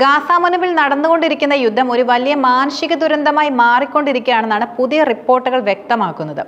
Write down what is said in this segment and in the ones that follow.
Gaza മുനമ്പിൽ നടന്നുകൊണ്ടിരിക്കുന്ന യുദ്ധം ഒരു വലിയ മാനസിക ദുരന്തമായി മാറിക്കൊണ്ടിരിക്കുകയാണെന്നാണ് പുതിയ റിപ്പോർട്ടുകൾ വ്യക്തമാക്കുന്നത്.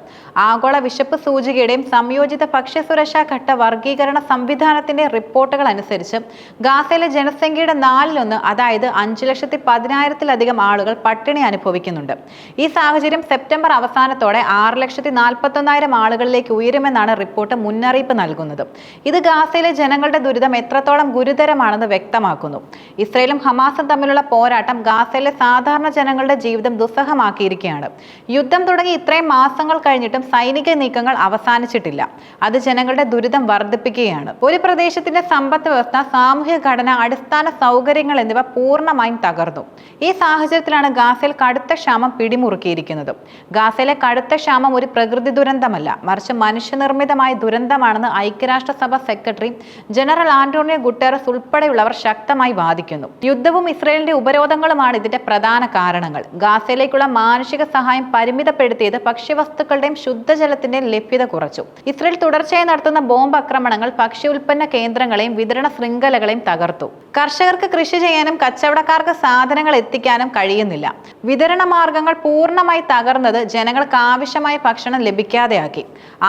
ആഗോള വിശപ്പ് സൂചികയുടെയും സംയോജിത ഭക്ഷ്യസുരക്ഷാ ഘട്ട വർഗീകരണ സംവിധാനത്തിന്റെ റിപ്പോർട്ടുകൾ അനുസരിച്ച് ഗാസയിലെ ജനസംഖ്യയുടെ നാലിലൊന്ന് അതായത് അഞ്ചു ലക്ഷത്തി പതിനായിരത്തിലധികം ആളുകൾ പട്ടിണി അനുഭവിക്കുന്നുണ്ട്. ഈ സാഹചര്യം സെപ്റ്റംബർ അവസാനത്തോടെ ആറ് ലക്ഷത്തി നാൽപ്പത്തൊന്നായിരം ആളുകളിലേക്ക് ഉയരുമെന്നാണ് റിപ്പോർട്ട് മുന്നറിയിപ്പ് നൽകുന്നത്. ഇത് ഗാസയിലെ ജനങ്ങളുടെ ദുരിതം എത്രത്തോളം ഗുരുതരമാണെന്ന് വ്യക്തമാക്കുന്നു. ഇസ്രയേലും ഹമാസും തമ്മിലുള്ള പോരാട്ടം ഗാസയിലെ സാധാരണ ജനങ്ങളുടെ ജീവിതം ദുസ്സഹമാക്കിയിരിക്കുകയാണ്. യുദ്ധം തുടങ്ങി ഇത്രയും മാസങ്ങൾ കഴിഞ്ഞിട്ടും സൈനിക നീക്കങ്ങൾ അവസാനിച്ചിട്ടില്ല. അത് ജനങ്ങളുടെ ദുരിതം വർദ്ധിപ്പിക്കുകയാണ്. ഒരു പ്രദേശത്തിന്റെ സമ്പദ് വ്യവസ്ഥ സാമൂഹ്യ ഘടന അടിസ്ഥാന സൗകര്യങ്ങൾ എന്നിവ പൂർണമായും തകർന്നു. ഈ സാഹചര്യത്തിലാണ് ഗാസയിൽ കടുത്ത ക്ഷാമം പിടിമുറുക്കിയിരിക്കുന്നത്. ഗാസയിലെ കടുത്ത ക്ഷാമം ഒരു പ്രകൃതി ദുരന്തമല്ല. മറിച്ച് മനുഷ്യനിർമ്മിതമായ ദുരന്തമാണെന്ന് ഐക്യരാഷ്ട്രസഭ സെക്രട്ടറി ജനറൽ ആന്റോണിയോ ഗുട്ടേറസ് ഉൾപ്പെടെയുള്ളവർ ശക്തമായി വാദിക്കുന്നു. യുദ്ധവും ഇസ്രയേലിന്റെ ഉപരോധങ്ങളുമാണ് ഇതിന്റെ പ്രധാന കാരണങ്ങൾ. ഗാസയിലേക്കുള്ള മാനുഷിക സഹായം പരിമിതപ്പെടുത്തിയത് ഭക്ഷ്യവസ്തുക്കളുടെയും ശുദ്ധജലത്തിന്റെയും ലഭ്യത കുറച്ചു. ഇസ്രയേൽ തുടർച്ചയായി നടത്തുന്ന ബോംബ് ആക്രമണങ്ങൾ ഭക്ഷ്യ ഉൽപ്പന്ന കേന്ദ്രങ്ങളെയും വിതരണ ശൃംഖലകളെയും തകർത്തു. കർഷകർക്ക് കൃഷി ചെയ്യാനും കച്ചവടക്കാർക്ക് സാധനങ്ങൾ എത്തിക്കാനും കഴിയുന്നില്ല. വിതരണ മാർഗങ്ങൾ പൂർണമായി തകർന്നത് ജനങ്ങൾക്ക് ആവശ്യമായ ഭക്ഷണം ലഭിക്കാതെയാക്കി.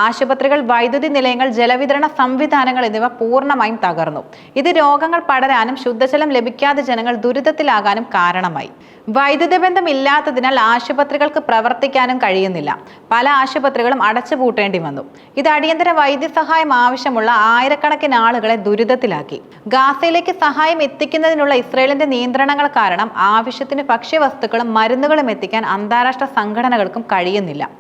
ആശുപത്രികൾ വൈദ്യുതി നിലയങ്ങൾ ജലവിതരണ സംവിധാനങ്ങൾ എന്നിവ പൂർണമായും തകർന്നു. ഇത് രോഗങ്ങൾ പടരാനും ശുദ്ധജലം ലഭിക്കാതെ ജനങ്ങൾ ദുരിതത്തിലാകാനും കാരണമായി. വൈദ്യുതി ബന്ധം ഇല്ലാത്തതിനാൽ ആശുപത്രികൾക്ക് പ്രവർത്തിക്കാനും കഴിയുന്നില്ല. പല ആശുപത്രികളും അടച്ചുപൂട്ടേണ്ടി വന്നു. ഇത് അടിയന്തര വൈദ്യസഹായം ആവശ്യമുള്ള ആയിരക്കണക്കിന് ആളുകളെ ദുരിതത്തിലാക്കി. ഗാസയിലേക്ക് സഹായം എത്തിക്കുന്നതിനുള്ള ഇസ്രയേലിന്റെ നിയന്ത്രണങ്ങൾ കാരണം ആവശ്യത്തിന് ഭക്ഷ്യവസ്തുക്കളും മരുന്നുകളും എത്തിക്കാൻ അന്താരാഷ്ട്ര സംഘടനകൾക്കും കഴിയുന്നില്ല.